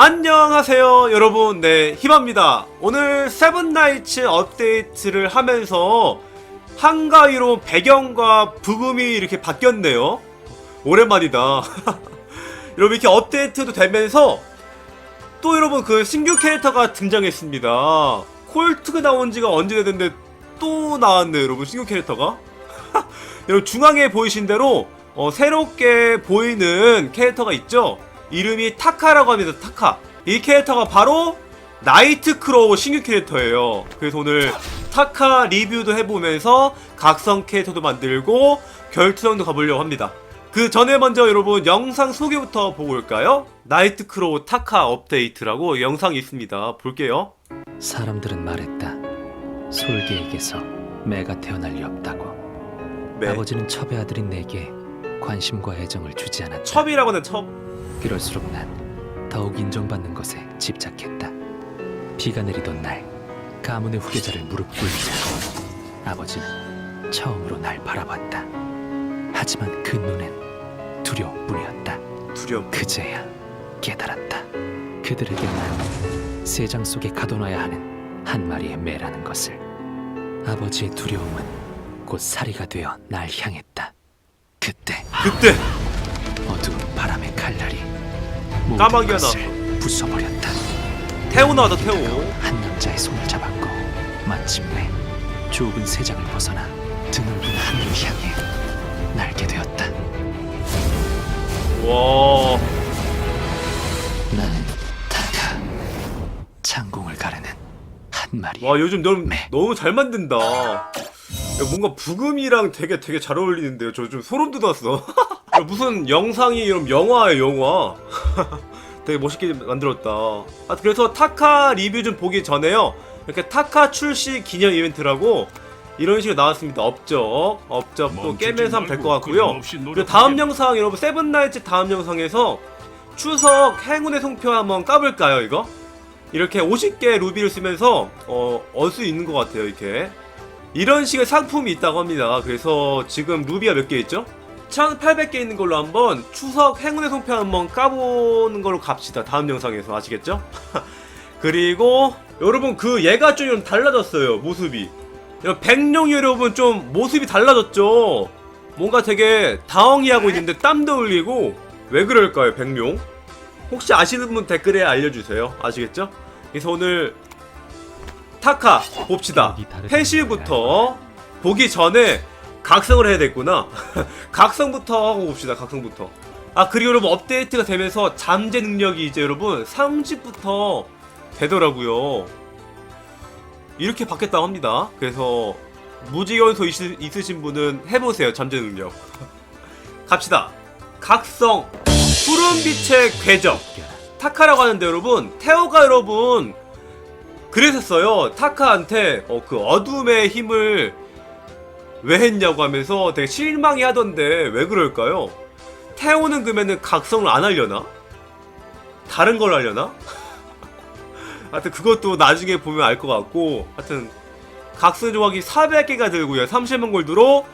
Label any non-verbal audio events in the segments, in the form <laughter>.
안녕하세요 여러분. 네 희바입니다. 오늘 세븐나이츠 업데이트를 하면서 한가위로 배경과 부금이 이렇게 바뀌었네요. 오랜만이다. <laughs> 여러분 이렇게 업데이트도 되면서 또 여러분 그 신규 캐릭터가 등장했습니다. 콜트가 나온 지가 언제 됐는데 또 나왔네요 여러분 신규 캐릭터가. <laughs> 여러분 중앙에 보이신 대로 어, 새롭게 보이는 캐릭터가 있죠 이름이 타카라고 합니다. 타카. 이 캐릭터가 바로 나이트 크로우 신규 캐릭터예요. 그래서 오늘 타카 리뷰도 해보면서 각성 캐릭터도 만들고 결투장도 가보려고 합니다. 그 전에 먼저 여러분 영상 소개부터 보고 올까요? 나이트 크로우 타카 업데이트라고 영상이 있습니다. 볼게요. 사람들은 말했다. 솔기에게서 매가 태어날 리 없다고. 네. 아버지는 첩의 아들인 내게 관심과 애정을 주지 않았다. 첩이라고 하는 첩. 그럴수록 난 더욱 인정받는 것에 집착했다. 비가 내리던 날 가문의 후계자를 무릎 꿇자 아버지는 처음으로 날 바라봤다. 하지만 그 눈엔 두려움뿐이었다. 두려움. 그제야 깨달았다. 그들에게 난 세장 속에 가둬놔야 하는 한 마리의 매라는 것을. 아버지의 두려움은 곧 사리가 되어 날 향했다. 그때 그때 어두운 바람의 칼날이 까마귀가 것을 부숴버렸다. 태호 나왔다 태호. 한 남자의 손을 잡았고 마침내 좁은 세장을 벗어나 드넓은 하늘을 향해 날게 되었다. 와. 나는 타카 창공을 가르는 한 마리. 와 요즘 너무 네. 너무 잘 만든다. 야, 뭔가 부금이랑 되게 되게 잘 어울리는데요. 저 좀 소름 돋았어. <laughs> 야, 무슨 영상이 이런 영화예요 영화. <laughs> 되게 멋있게 만들었다. 아 그래서 타카 리뷰 좀 보기 전에요. 이렇게 타카 출시 기념 이벤트라고 이런 식으로 나왔습니다. 업적, 업적 또 깨면서 하면 될 것 같고요. 그리고 다음 영상 여러분 세븐나이츠 다음 영상에서 추석 행운의 송표 한번 까볼까요 이거? 이렇게 50개 루비를 쓰면서 어, 얻을 수 있는 것 같아요 이렇게 이런 식의 상품이 있다고 합니다 그래서 지금 루비가 몇 개 있죠? 1800개 있는 걸로 한번 추석 행운의 송표 한번 까보는 걸로 갑시다 다음 영상에서 아시겠죠? <laughs> 그리고 여러분 그 얘가 좀 달라졌어요 모습이 백룡이 여러분 좀 모습이 달라졌죠 뭔가 되게 당황해하고 있는데 땀도 흘리고 왜 그럴까요 백룡? 혹시 아시는 분 댓글에 알려주세요 아시겠죠? 그래서 오늘 타카 봅시다 패시부터 보기 전에 각성을 해야 됐구나. <laughs> 각성부터 하고 봅시다 각성부터. 아 그리고 여러분 업데이트가 되면서 잠재 능력이 이제 여러분 30부터 되더라고요. 이렇게 바뀌었다고 합니다. 그래서 무지연소 있으, 있으신 분은 해보세요 잠재 능력. <laughs> 갑시다. 각성. 푸른빛의 궤적. 타카라고 하는데 여러분 태오가 여러분 그랬었어요. 타카한테 어, 그 어둠의 힘을 왜 했냐고 하면서 되게 실망해 하던데 왜 그럴까요? 태오는 그러면은 각성을 안 하려나? 다른 걸 하려나? <laughs> 하여튼 그것도 나중에 보면 알 것 같고 하여튼 각성 조각이 400개가 들고요 30만 골드로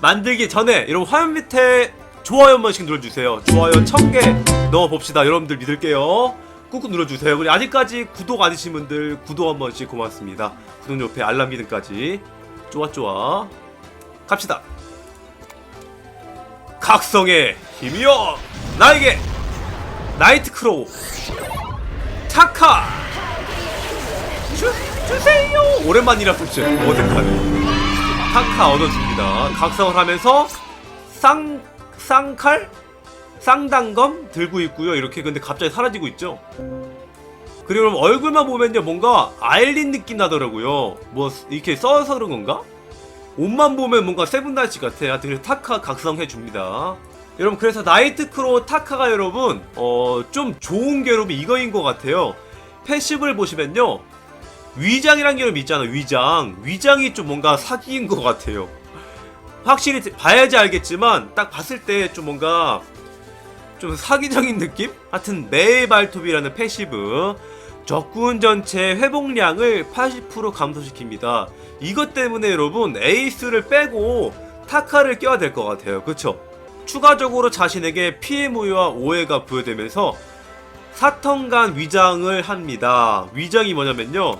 만들기 전에 여러분 화면 밑에 좋아요 한 번씩 눌러주세요. 좋아요 1000개 넣어봅시다. 여러분들 믿을게요. 꾹꾹 눌러주세요. 그리고 아직까지 구독 안 해주신 분들 구독 한 번씩 고맙습니다. 구독 옆에 알람 미등까지. 좋아 좋아 갑시다. 각성의 힘이여 나에게. 나이트 크로우. 타카. 주, 주세요. 오랜만이라서 진짜 어색하네. 타카 얻어줍니다. 각성을 하면서 쌍 쌍칼? 쌍단검 들고 있고요. 이렇게 근데 갑자기 사라지고 있죠. 그리고 얼굴만 보면요 뭔가 아일린 느낌 나더라고요. 뭐 이렇게 써서 그런 건가? 옷만 보면 뭔가 세븐나이츠 같아. 하여튼 그래서 타카 각성해 줍니다. 여러분 그래서 나이트크로 타카가 여러분 어 좀 좋은 게 여러분 이거인 것 같아요. 패시브를 보시면요 위장이란 게 여러분 있잖아 위장 위장이 좀 뭔가 사기인 것 같아요. 확실히 봐야지 알겠지만 딱 봤을 때 좀 뭔가 좀 사기적인 느낌? 하여튼 매의 발톱이라는 패시브 적군 전체 회복량을 80% 감소시킵니다. 이것 때문에 여러분 에이스를 빼고 타카를 껴야 될 것 같아요. 그쵸? 추가적으로 자신에게 피해 무효와 오해가 부여되면서 사턴간 위장을 합니다. 위장이 뭐냐면요.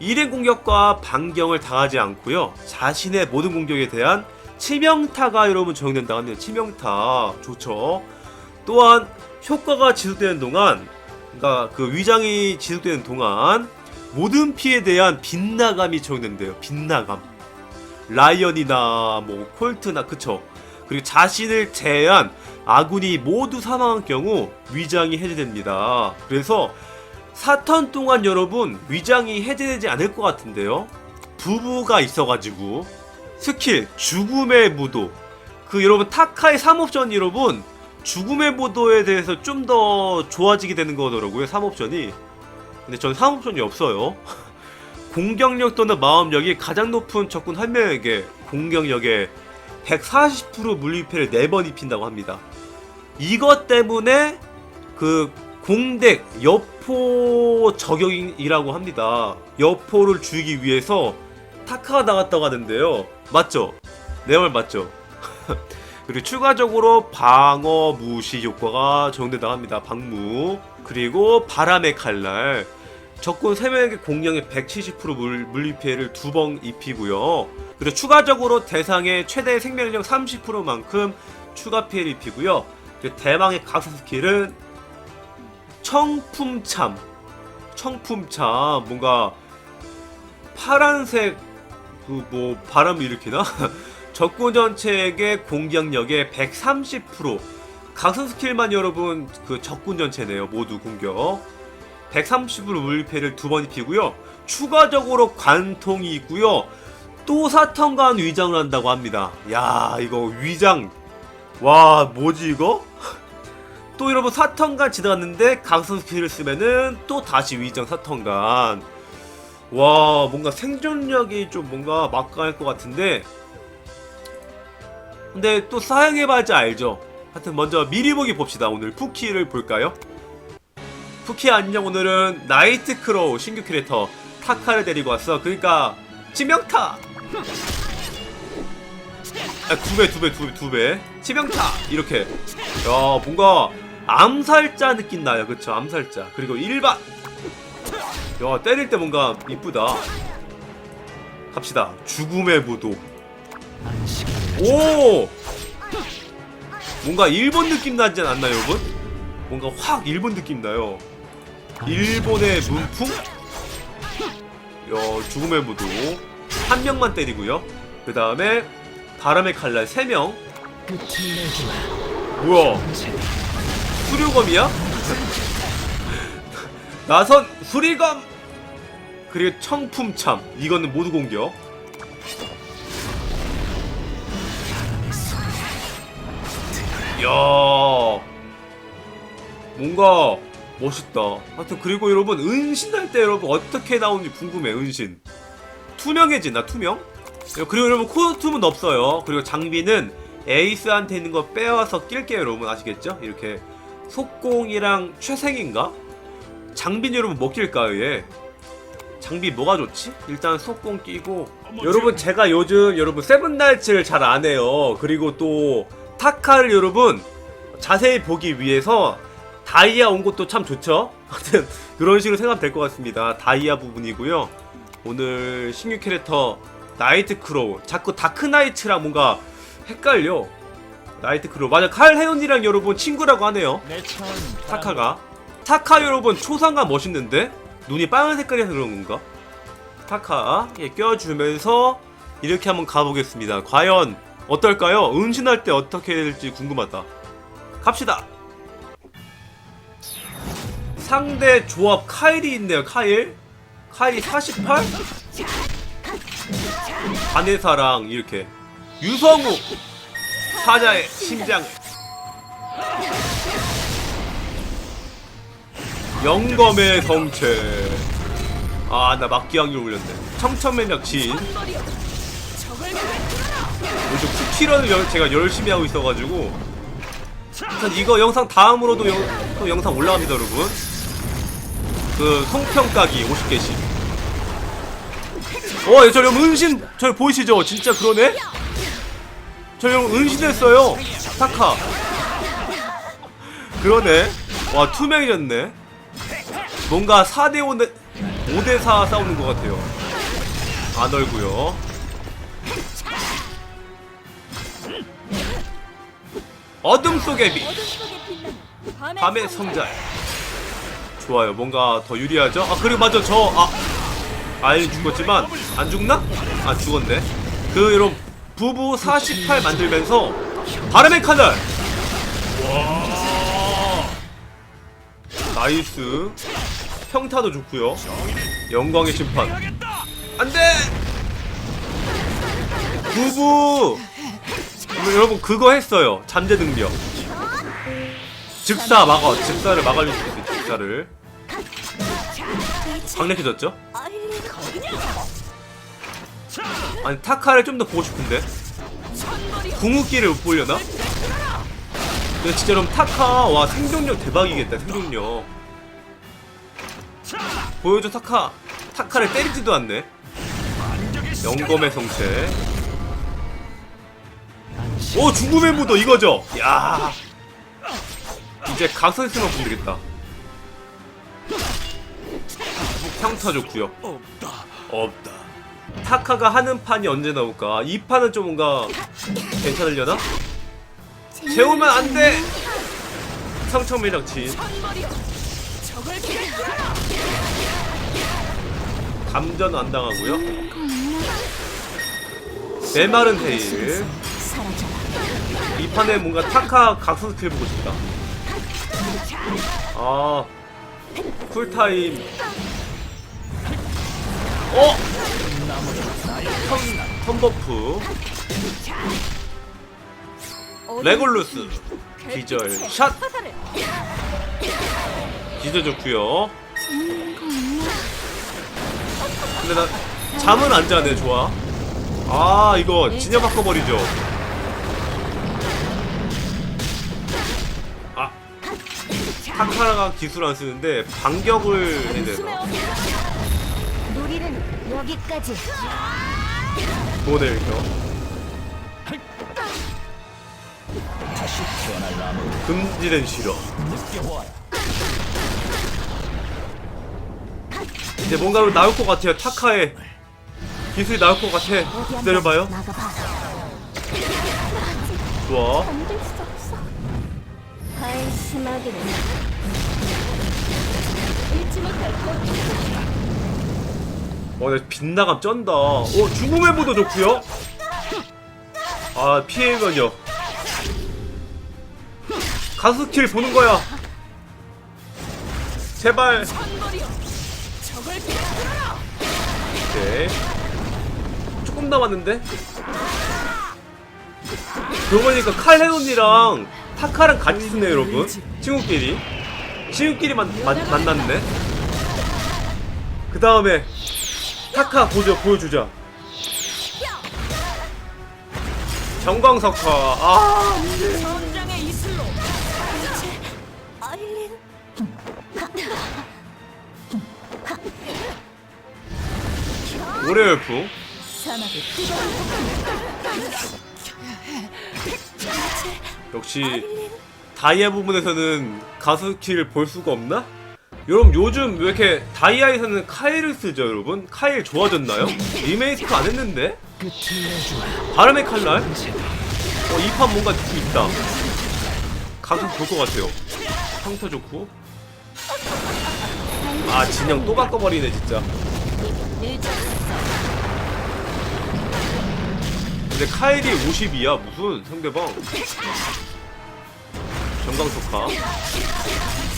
일행 공격과 반경을 당하지 않고요. 자신의 모든 공격에 대한 치명타가 여러분 적용된다고 합니다. 치명타 좋죠. 또한 효과가 지속되는 동안, 그러니까 그 위장이 지속되는 동안 모든 피에 대한 빗나감이 적용된대요. 빗나감. 라이언이나 뭐 콜트나 그쵸. 그리고 자신을 제외한 아군이 모두 사망한 경우 위장이 해제됩니다. 그래서 4턴 동안 여러분 위장이 해제되지 않을 것 같은데요. 부부가 있어가지고 스킬 죽음의 무도 그 여러분 타카의 3옵션 여러분 죽음의 무도에 대해서 좀 더 좋아지게 되는 거더라고요 3옵션이 근데 전 3옵션이 없어요 <laughs> 공격력 또는 마음력이 가장 높은 적군 한 명에게 공격력에 140% 물리패를 4번 입힌다고 합니다 이것 때문에 그 공덱 여포 저격이라고 합니다. 여포를 주기 위해서 타카가 나갔다고 하는데요. 맞죠? 내 말 맞죠? <laughs> 그리고 추가적으로 방어 무시 효과가 적용된다고 합니다. 방무 그리고 바람의 칼날 적군 3명에게 공격의 170% 물, 물리 피해를 두 번 입히고요. 그리고 추가적으로 대상의 최대 생명력 30%만큼 추가 피해를 입히고요. 대망의 각사 스킬은 청품참 청품참 뭔가 파란색 그 뭐 바람을 일으키나 <laughs> 적군 전체에게 공격력의 130% 각성 스킬만 여러분 그 적군 전체네요 모두 공격. 130% 물패를 두 번 입히고요. 추가적으로 관통이 있고요. 또 사턴간 위장을 한다고 합니다. 야 이거 위장. 와 뭐지 이거? 또 여러분 사턴간 지나갔는데 각성 스킬을 쓰면은 또 다시 위장 사턴간. 와 뭔가 생존력이 좀 뭔가 막강할 것 같은데 근데 또 사용해봐야지 알죠 하여튼 먼저 미리 보기 봅시다 오늘 푸키를 볼까요? 푸키 안녕 오늘은 나이트 크로우 신규 캐릭터 타카를 데리고 왔어 그러니까 치명타 아, 두 배, 두 배, 두 배, 두 배. 치명타! 이렇게. 야, 뭔가 암살자 느낌 나요. 그쵸? 암살자. 그리고 일반! 야, 때릴 때 뭔가 이쁘다. 갑시다. 죽음의 무도. 오! 뭔가 일본 느낌 나지 않나요, 여러분? 뭔가 확 일본 느낌 나요. 일본의 문풍? 야, 죽음의 무도. 한 명만 때리고요. 그 다음에 바람의 칼날 3명. 끝을 내지 마. 뭐야? 수류검이야? <laughs> 나선 수리검! 그리고 청품참. 이거는 모두 공격. 이야. 뭔가 멋있다. 하여튼 그리고 여러분 은신 할 때 여러분 어떻게 나오는지 궁금해 은신. 투명해진 나 투명? 그리고 여러분 코스튬은 없어요. 그리고 장비는 에이스한테 있는 거 빼와서 낄게요 여러분 아시겠죠? 이렇게 속공이랑 최생인가? 장비는 여러분 뭐 낄까요 얘? 장비 뭐가 좋지? 일단 속공 끼고 여러분 제가 요즘 여러분 세븐나이츠를 잘 안 해요 그리고 또 타카를 여러분 자세히 보기 위해서 다이아 온 것도 참 좋죠? <laughs> 하여튼 그런 식으로 생각하면 될 것 같습니다. 다이아 부분이고요. 오늘 신규 캐릭터 나이트 크로우. 자꾸 다크 나이츠랑 뭔가 헷갈려. 나이트 크로우. 맞아 칼 헤온이랑 여러분 친구라고 하네요. 내 차원 타카가. 타카 여러분 초상가 멋있는데? 눈이 빨간 색깔이라서 그런 건가? 타카 예, 껴주면서 이렇게 한번 가보겠습니다. 과연 어떨까요? 은신할 때 어떻게 될지 궁금하다. 갑시다. 상대 조합 카일이 있네요. 카일. 카일이 48? 바네사랑 이렇게 유성우 사자의 심장 영검의 성체 아 나 막기왕률 올렸네 청천매력 진 쿠키런을 열- 제가 열심히 하고 있어가지고. 일단 이거 영상 다음으로도 영, 또 영상 올라갑니다 여러분. 그 성평가기 50개씩. 어, 저형 은신 저 보이시죠? 진짜 그러네? 저형 은신했어요. 타카. 그러네. 와 투명해졌네. 뭔가 4대5 5대4 싸우는 것 같아요. 안 얼고요 어둠 속의 빛. 어둠 속에 빛나는 밤의, 밤의 성자. 성자. 좋아요. 뭔가 더 유리하죠? 아 그리고 맞아. 저아. 아이 죽었지만 안 죽나? 아 죽었네. 그 여러분 부부 48 만들면서 바람의 칼날. 와. 나이스. 평타도 좋고요. 영광의 심판. 안돼! 부부 여러분 그거 했어요. 잠재 능력. 즉사 막아 즉사를 막아줄 수 있어요 즉사를. 강력해졌죠? 아니 타카를 좀 더 보고 싶은데? 궁극기를 못 보려나? 근데 진짜 그럼 타카 와 생존력 대박이겠다 생존력. 보여줘 타카. 타카를 때리지도 않네. 영검의 성체 오 죽음의 무도 이거죠? 야. 이제 각성 있으면 보면 되겠다. 평타 좋구요. 없다. 타카가 하는 판이 언제 나올까? 이 판은 좀 뭔가 괜찮으려나? 재우면 안돼! 성청매력 진 적을 피해라. 감전 안 당하고요. 메마른 테일. 이 판에 뭔가 타카 각성 스킬 보고 싶다. 아 쿨타임. 어? 턴, 턴 버프. 레골루스 기절 샷. 기절 좋구요. 근데 나 잠은 안 자네 좋아. 아 이거 진영 바꿔버리죠 타카라가 기술 안 쓰는데 반격을 해야 되나. 놀이는 여기까지. 모델형 금지된 실험 이제 뭔가로 나올 것 같아요 타카의 기술이 나올 것 같아 기다려봐요 나가봐. 좋아. 한심하기는 잃지 못할 고통. 어, 나 빗나감 쩐다. 어, 죽음의 무도 좋구요. 아, 피해 면역. 가스킬 보는 거야. 제발. 오케이. 조금 남았는데? 그러고 보니까 칼레온이랑 타카랑 같이 쓰네, 여러분. 친구끼리. 친구끼리 만, 만, 만났네. 그 다음에 타카 보죠, 보여주자. 정광석화. 아. 아일린 올해 열풍. 사막의 뜨거운 역시 다이아 부분에서는 가스키를 볼 수가 없나? 여러분 요즘 왜 이렇게 다이아에서는 카일을 쓰죠 여러분? 카일 좋아졌나요? 리메이크 안 했는데? 바람의 칼날? 어, 이 판 뭔가 느낌 있다 가슴 볼것 같아요 평타 좋고 아 진영 또 바꿔버리네 진짜 근데 카일이 50이야 무슨 상대방? 정강 석화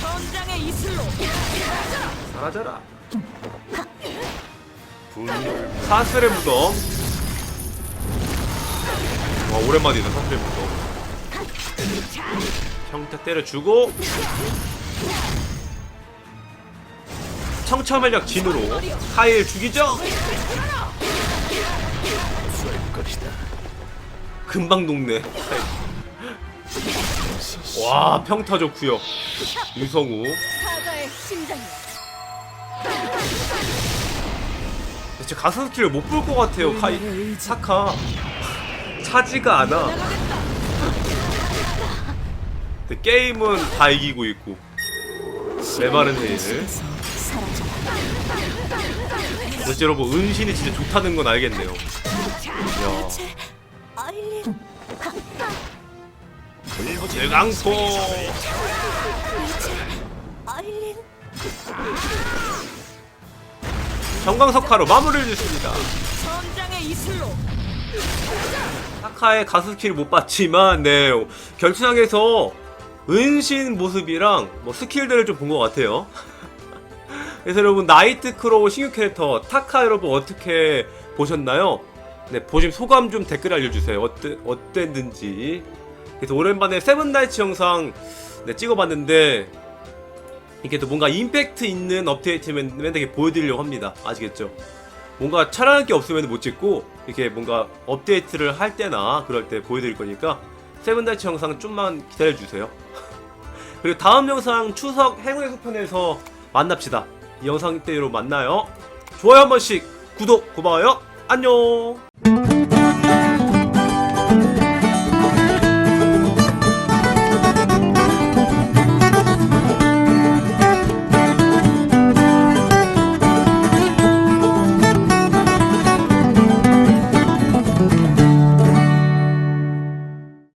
전장의 이슬로. 사라져라. 사슬의 무덤. 와 오랜만이다 사슬의 무덤. 평타 때려주고. 청천면력 진으로 카일 죽이죠 금방 녹네. 와 평타 좋구요. 유성우. 진짜 가스 스킬을 못 볼 것 같아요 카이. 사카. 차지가 않아. 근데 게임은 다 이기고 있고. 메마른 사라져. 역시 여러분 은신이 진짜 좋다는 건 알겠네요. 야 대강소 아일린 정광석화로 마무리를 짓습니다. 전장의 이슬로. 타카의 가스키를 못 봤지만 네. 결투장에서 은신 모습이랑 뭐 스킬들을 좀 본 것 같아요. <laughs> 그래서 여러분 나이트 크로우 신규 캐릭터 타카 여러분 어떻게 보셨나요? 네 보신 소감 좀 댓글 알려주세요. 어때, 어땠는지. 그래서 오랜만에 세븐나이츠 영상 네, 찍어봤는데 이게 또 뭔가 임팩트 있는 업데이트면 되게 보여드리려고 합니다. 아시겠죠? 뭔가 촬영할 게 없으면 못 찍고 이렇게 뭔가 업데이트를 할 때나 그럴 때 보여드릴 거니까 세븐다이츠 영상 좀만 기다려주세요. <laughs> 그리고 다음 영상 추석 행운의 소편에서 만납시다. 이 영상 때로 만나요. 좋아요 한 번씩. 구독 고마워요. 안녕